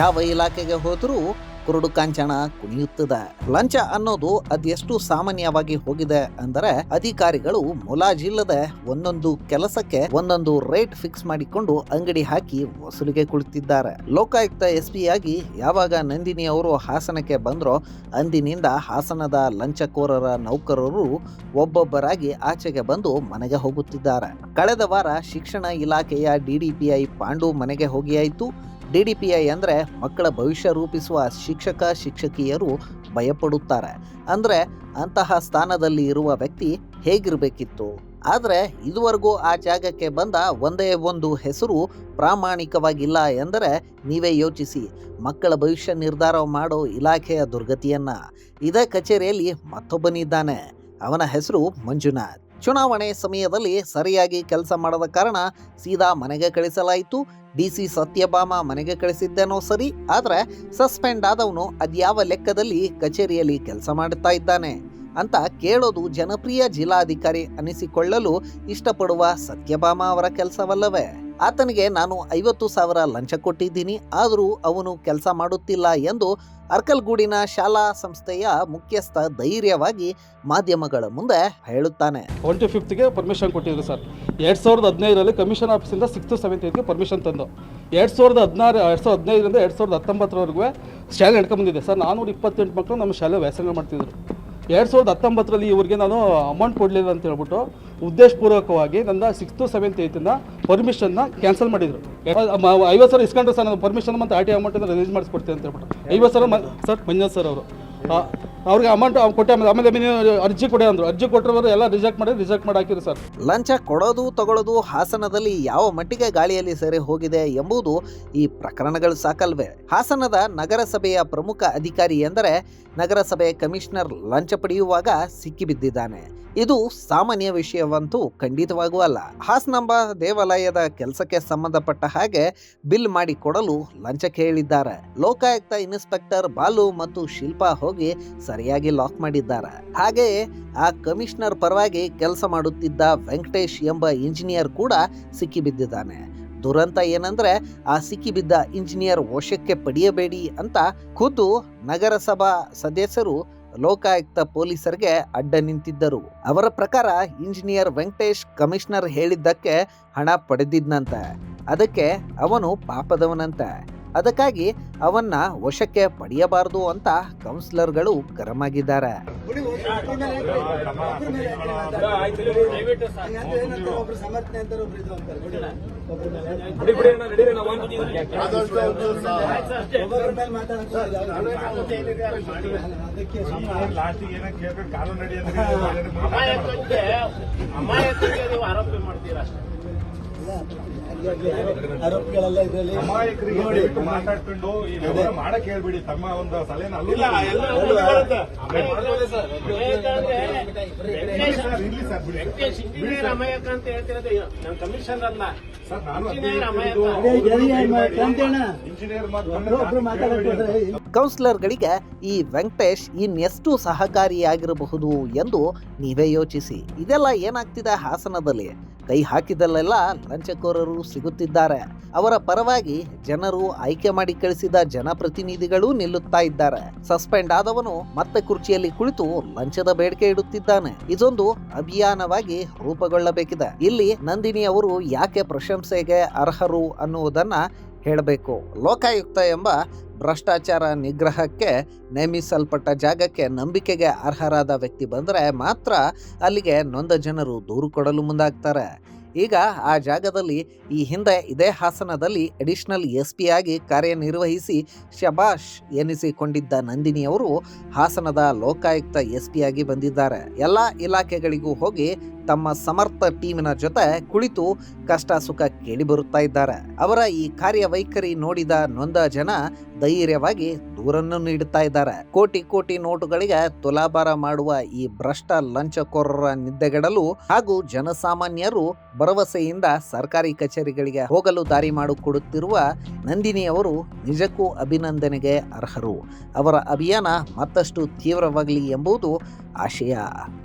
ಯಾವ ಇಲಾಖೆಗೆ ಹೋದರೂ ಕುರುಡು ಕಾಂಚನ ಕುಣಿಯುತ್ತದೆ. ಲಂಚ ಅನ್ನೋದು ಅದೆಷ್ಟು ಸಾಮಾನ್ಯವಾಗಿ ಹೋಗಿದೆ ಅಂದರೆ ಅಧಿಕಾರಿಗಳು ಮುಲಾಜಿಲ್ಲದೆ ಒಂದೊಂದು ಕೆಲಸಕ್ಕೆ ಒಂದೊಂದು ರೇಟ್ ಫಿಕ್ಸ್ ಮಾಡಿಕೊಂಡು ಅಂಗಡಿ ಹಾಕಿ ವಸೂಲಿಗೆ ಕುಳಿತಿದ್ದಾರೆ. ಲೋಕಾಯುಕ್ತ ಎಸ್ ಆಗಿ ಯಾವಾಗ ನಂದಿನಿ ಅವರು ಹಾಸನಕ್ಕೆ ಬಂದ್ರೋ ಅಂದಿನಿಂದ ಹಾಸನದ ಲಂಚಕೋರರ ನೌಕರರು ಒಬ್ಬೊಬ್ಬರಾಗಿ ಆಚೆಗೆ ಬಂದು ಮನೆಗೆ ಹೋಗುತ್ತಿದ್ದಾರೆ. ಕಳೆದ ವಾರ ಶಿಕ್ಷಣ ಇಲಾಖೆಯ ಡಿಡಿಪಿಐ ಪಾಂಡು ಮನೆಗೆ ಹೋಗಿಯಾಯಿತು. ಡಿಡಿಪಿಐ ಅಂದರೆ ಮಕ್ಕಳ ಭವಿಷ್ಯ ರೂಪಿಸುವ ಶಿಕ್ಷಕ, ಶಿಕ್ಷಕಿಯರು ಭಯಪಡುತ್ತಾರೆ. ಅಂದರೆ ಅಂತಹ ಸ್ಥಾನದಲ್ಲಿ ಇರುವ ವ್ಯಕ್ತಿ ಹೇಗಿರಬೇಕಿತ್ತು? ಆದರೆ ಇದುವರೆಗೂ ಆ ಜಾಗಕ್ಕೆ ಬಂದ ಒಂದೇ ಒಂದು ಹೆಸರು ಪ್ರಾಮಾಣಿಕವಾಗಿಲ್ಲ ಎಂದರೆ ನೀವೇ ಯೋಚಿಸಿ, ಮಕ್ಕಳ ಭವಿಷ್ಯ ನಿರ್ಧಾರ ಮಾಡೋ ಇಲಾಖೆಯ ದುರ್ಗತಿಯನ್ನು. ಇದೇ ಕಚೇರಿಯಲ್ಲಿ ಮತ್ತೊಬ್ಬನಿದ್ದಾನೆ, ಅವನ ಹೆಸರು ಮಂಜುನಾಥ್. ಚುನಾವಣೆ ಸಮಯದಲ್ಲಿ ಸರಿಯಾಗಿ ಕೆಲಸ ಮಾಡದ ಕಾರಣ ಸೀದಾ ಮನೆಗೆ ಕಳಿಸಲಾಯಿತು. ಡಿ ಸಿ ಸತ್ಯಭಾಮ ಮನೆಗೆ ಕಳಿಸಿದ್ದೇನೋ ಸರಿ, ಆದರೆ ಸಸ್ಪೆಂಡ್ ಆದವನು ಅದ್ಯಾವ ಲೆಕ್ಕದಲ್ಲಿ ಕಚೇರಿಯಲ್ಲಿ ಕೆಲಸ ಮಾಡುತ್ತಾ ಇದ್ದಾನೆ ಅಂತ ಕೇಳೋದು ಜನಪ್ರಿಯ ಜಿಲ್ಲಾಧಿಕಾರಿ ಅನಿಸಿಕೊಳ್ಳಲು ಇಷ್ಟಪಡುವ ಸತ್ಯಭಾಮ ಅವರ ಕೆಲಸವಲ್ಲವೇ. ಆತನಿಗೆ ನಾನು ಐವತ್ತು ಸಾವಿರ ಲಂಚ ಕೊಟ್ಟಿದ್ದೀನಿ, ಆದರೂ ಅವನು ಕೆಲಸ ಮಾಡುತ್ತಿಲ್ಲ ಎಂದು ಅರ್ಕಲ್ಗೂಡಿನ ಶಾಲಾ ಸಂಸ್ಥೆಯ ಮುಖ್ಯಸ್ಥ ಧೈರ್ಯವಾಗಿ ಮಾಧ್ಯಮಗಳ ಮುಂದೆ ಹೇಳುತ್ತಾನೆ. ಟ್ವೆಂಟಿ ಫಿಫ್ತ್ಗೆ ಪರ್ಮಿಷನ್ ಕೊಟ್ಟಿದ್ರು ಸರ್. ಎರಡು ಸಾವಿರದ ಹದಿನೈದರಲ್ಲಿ ಕಮಿಷನ್ ಆಫೀಸಿಂದ ಸಿಕ್ಸ್ತ್ ಸೆವೆಂತ್ ಏತ್ಗೆ ಪರ್ಮಿಷನ್ ತಂದು. ಎರಡು ಸಾವಿರದ ಹದಿನಾರು, ಎರಡು ಸಾವಿರದ ಹದಿನೈದರಿಂದ ಎರಡು ಸಾವಿರದ ಹತ್ತೊಂಬತ್ತರವರೆಗೂ ಶಾಲೆ ನಡ್ಕೊಂಬಂದಿದೆ ಸರ್, ನಾನೂರ ಇಪ್ಪತ್ತೆಂಟು ಮಕ್ಕಳು ನಮ್ಮ ಶಾಲೆ ವ್ಯಾಸಂಗ ಮಾಡ್ತಿದ್ರು. ಎರಡು ಸಾವಿರದ ಹತ್ತೊಂಬತ್ತರಲ್ಲಿ ಇವರಿಗೆ ನಾನು ಅಮೌಂಟ್ ಕೊಡಲಿಲ್ಲ ಅಂತ ಹೇಳ್ಬಿಟ್ಟು ಉದ್ದೇಶಪೂರ್ವಕವಾಗಿ ನನ್ನ ಸಿಕ್ಸ್ತು ಸೆವೆಂತ್ ಏಯ್ತಿಂದ ಪರ್ಮಿಷನ್ನ ಕ್ಯಾನ್ಸಲ್ ಮಾಡಿದರು. ಐವತ್ತು ಸಾವಿರ ಇಸ್ಕೊಂಡ್ರೆ ಸರ್, ನಾನು ಪರ್ಮಿಷನ್ ಮತ್ತು ಆರ್ ಟಿ ಅಮೌಂಟನ್ನು ರಿಲೀಸ್ ಮಾಡಿಸ್ಕೊಡ್ತೀನಿ ಅಂತ ಹೇಳ್ಬಿಟ್ಟು. ಐವತ್ತು ಸಾವಿರ ಸರ್, ಮಂಜುನಾಥ್ ಸರ್ ಅವರು. ಅವ್ರಿಗೆ ಅಮೌಂಟ್ ಕೊಟ್ಟೆ ಆಮೇಲೆ ಆಮೇಲೆ ಅರ್ಜಿ ಕೊಡಿ ಅಂದರು. ಅರ್ಜಿ ಕೊಟ್ಟರವರು ಎಲ್ಲ ರಿಜೆಕ್ಟ್ ಮಾಡಿ ರಿಜೆಕ್ಟ್ ಮಾಡಿ ಹಾಕಿದ್ರು ಸರ್. ಲಂಚ ಕೊಡೋದು ತಗೊಳ್ಳೋದು ಹಾಸನದಲ್ಲಿ ಯಾವ ಮಟ್ಟಿಗೆ ಗಾಳಿಯಲ್ಲಿ ಸೇರಿ ಹೋಗಿದೆ ಎಂಬುದು ಈ ಪ್ರಕರಣಗಳು ಸಾಕಲ್ವೇ. ಹಾಸನದ ನಗರಸಭೆಯ ಪ್ರಮುಖ ಅಧಿಕಾರಿ ಎಂದರೆ ನಗರಸಭೆ ಕಮಿಷನರ್ ಲಂಚ ಪಡೆಯುವಾಗ ಸಿಕ್ಕಿಬಿದ್ದಿದ್ದಾನೆ. ಇದು ಸಾಮಾನ್ಯ ವಿಷಯವಂತೂ ಖಂಡಿತವಾಗೂ ಅಲ್ಲ. ಹಾಸನಂಬ ದೇವಾಲಯದ ಕೆಲಸಕ್ಕೆ ಸಂಬಂಧಪಟ್ಟ ಹಾಗೆ ಬಿಲ್ ಮಾಡಿ ಕೊಡಲು ಲಂಚ ಕೇಳಿದ್ದಾರೆ ಲೋಕಾಯುಕ್ತ ಇನ್ಸ್ಪೆಕ್ಟರ್ ಬಾಲು ಮತ್ತು ಶಿಲ್ಪಾ ಹೋಗಿ ಸರಿಯಾಗಿ ಲಾಕ್ ಮಾಡಿದ್ದಾರೆ. ಹಾಗೆಯೇ ಆ ಕಮಿಷನರ್ ಪರವಾಗಿ ಕೆಲಸ ಮಾಡುತ್ತಿದ್ದ ವೆಂಕಟೇಶ್ ಎಂಬ ಇಂಜಿನಿಯರ್ ಕೂಡ ಸಿಕ್ಕಿಬಿದ್ದಿದ್ದಾನೆ. ದುರಂತ ಏನಂದ್ರೆ ಆ ಸಿಕ್ಕಿಬಿದ್ದ ಇಂಜಿನಿಯರ್ ವಶಕ್ಕೆ ಪಡೆಯಬೇಡಿ ಅಂತ ಖುದ್ದು ನಗರಸಭಾ ಸದಸ್ಯರು, ಲೋಕಾಯುಕ್ತ ಪೊಲೀಸರಿಗೆ ಅಡ್ಡ ನಿಂತಿದ್ದರು. ಅವರ ಪ್ರಕಾರ ಇಂಜಿನಿಯರ್ ವೆಂಕಟೇಶ್ ಕಮಿಷನರ್ ಹೇಳಿದ್ದಕ್ಕೆ ಹಣ ಪಡೆದಿದ್ನಂತೆ. ಅದಕ್ಕೆ ಅವನು ಪಾಪದವನಂತೆ. ಅದಕ್ಕಾಗಿ ಅವನ್ನ ವಶಕ್ಕೆ ಪಡೆಯಬಾರದು ಅಂತ ಕೌನ್ಸಿಲರ್ಗಳು ಗರಂ ಆರೋಪಿಗಳೆಲ್ಲ ಇದರಲ್ಲಿ ಅಮಾಯಕರಿಗೆ ಮಾತಾಡ್ಕೊಂಡು ಈ ವ್ಯವಹಾರ ಮಾಡಕ್ ಹೇಳ್ಬಿಡಿ ತಮ್ಮ ಒಂದು ಸಲಹೆನ ಇಲ್ಲ ಎಲ್ಲ ಅಲ್ಲ ವೆಂಕಟೇಶ್ ಸರ್ ಇರ್ಲಿ ಸರ್ ಬಿಡಿ ವೆಂಕಟೇಶ್ ಇಂಜಿನಿಯರ್ ಅಮಾಯಕ ಅಂತ ಹೇಳ್ತಿರೋದು ನಮ್ಮ ಕಮಿಷನ್ ಅಲ್ಲ ಸರ್ ನಾನು ಇಂಜಿನಿಯರ್ ಅಮಾಯಕ. ಕ್ರಾಂತಿಯಣ್ಣ ಇಂಜಿನಿಯರ್ ಒಬ್ರು ಮಾತಾಡಕ್ಕೆ ಕೌನ್ಸಿಲರ್ಗಳಿಗೆ ಈ ವೆಂಕಟೇಶ್ ಇನ್ನೆಷ್ಟು ಸಹಕಾರಿಯಾಗಿರಬಹುದು ಎಂದು ನೀವೇ ಯೋಚಿಸಿ. ಇದೆಲ್ಲ ಏನಾಗ್ತಿದೆ ಹಾಸನದಲ್ಲಿ? ಕೈ ಹಾಕಿದಲ್ಲೆಲ್ಲ ಲಂಚಕೋರರು ಸಿಗುತ್ತಿದ್ದಾರೆ. ಅವರ ಪರವಾಗಿ ಜನರು ಆಯ್ಕೆ ಮಾಡಿ ಕಳಿಸಿದ ಜನಪ್ರತಿನಿಧಿಗಳು ನಿಲ್ಲುತ್ತಾ ಇದ್ದಾರೆ. ಸಸ್ಪೆಂಡ್ ಆದವನು ಮತ್ತೆ ಕುರ್ಚಿಯಲ್ಲಿ ಕುಳಿತು ಲಂಚದ ಬೇಡಿಕೆ ಇಡುತ್ತಿದ್ದಾನೆ. ಇದೊಂದು ಅಭಿಯಾನವಾಗಿ ರೂಪುಗೊಳ್ಳಬೇಕಿದೆ. ಇಲ್ಲಿ ನಂದಿನಿ ಅವರು ಯಾಕೆ ಪ್ರಶಂಸೆಗೆ ಅರ್ಹರು ಅನ್ನುವುದನ್ನ ಹೇಳಬೇಕು. ಲೋಕಾಯುಕ್ತ ಎಂಬ ಭ್ರಷ್ಟಾಚಾರ ನಿಗ್ರಹಕ್ಕೆ ನೇಮಿಸಲ್ಪಟ್ಟ ಜಾಗಕ್ಕೆ ನಂಬಿಕೆಗೆ ಅರ್ಹರಾದ ವ್ಯಕ್ತಿ ಬಂದರೆ ಮಾತ್ರ ಅಲ್ಲಿಗೆ ನೊಂದ ಜನರು ದೂರು ಕೊಡಲು ಮುಂದಾಗ್ತಾರೆ. ಈಗ ಆ ಜಾಗದಲ್ಲಿ ಈ ಹಿಂದೆ ಇದೇ ಹಾಸನದಲ್ಲಿ ಅಡಿಷನಲ್ ಎಸ್ ಪಿ ಆಗಿ ಕಾರ್ಯನಿರ್ವಹಿಸಿ ಶಬಾಷ್ ಎನಿಸಿಕೊಂಡಿದ್ದ ನಂದಿನಿಯವರು ಹಾಸನದ ಲೋಕಾಯುಕ್ತ ಎಸ್ ಪಿ ಆಗಿ ಬಂದಿದ್ದಾರೆ. ಎಲ್ಲ ಇಲಾಖೆಗಳಿಗೂ ಹೋಗಿ ತಮ್ಮ ಸಮರ್ಥ ಟೀಮಿನ ಜೊತೆ ಕುಳಿತು ಕಷ್ಟ ಸುಖ ಕೇಳಿ ಬರುತ್ತಾ ಇದ್ದಾರೆ. ಅವರ ಈ ಕಾರ್ಯವೈಖರಿ ನೋಡಿದ ನೊಂದ ಜನ ಧೈರ್ಯವಾಗಿ ದೂರನ್ನು ನೀಡುತ್ತಾ ಇದ್ದಾರೆ. ಕೋಟಿ ಕೋಟಿ ನೋಟುಗಳಿಗೆ ತುಲಾಭಾರ ಮಾಡುವ ಈ ಭ್ರಷ್ಟ ಲಂಚಕೋರರ ನಿದ್ದೆಗೆಡಲು ಹಾಗೂ ಜನಸಾಮಾನ್ಯರು ಭರವಸೆಯಿಂದ ಸರ್ಕಾರಿ ಕಚೇರಿಗಳಿಗೆ ಹೋಗಲು ದಾರಿ ಮಾಡಿಕೊಡುತ್ತಿರುವ ನಂದಿನಿ ಅವರು ನಿಜಕ್ಕೂ ಅಭಿನಂದನೆಗೆ ಅರ್ಹರು. ಅವರ ಅಭಿಯಾನ ಮತ್ತಷ್ಟು ತೀವ್ರವಾಗಲಿ ಎಂಬುದು ಆಶಯ.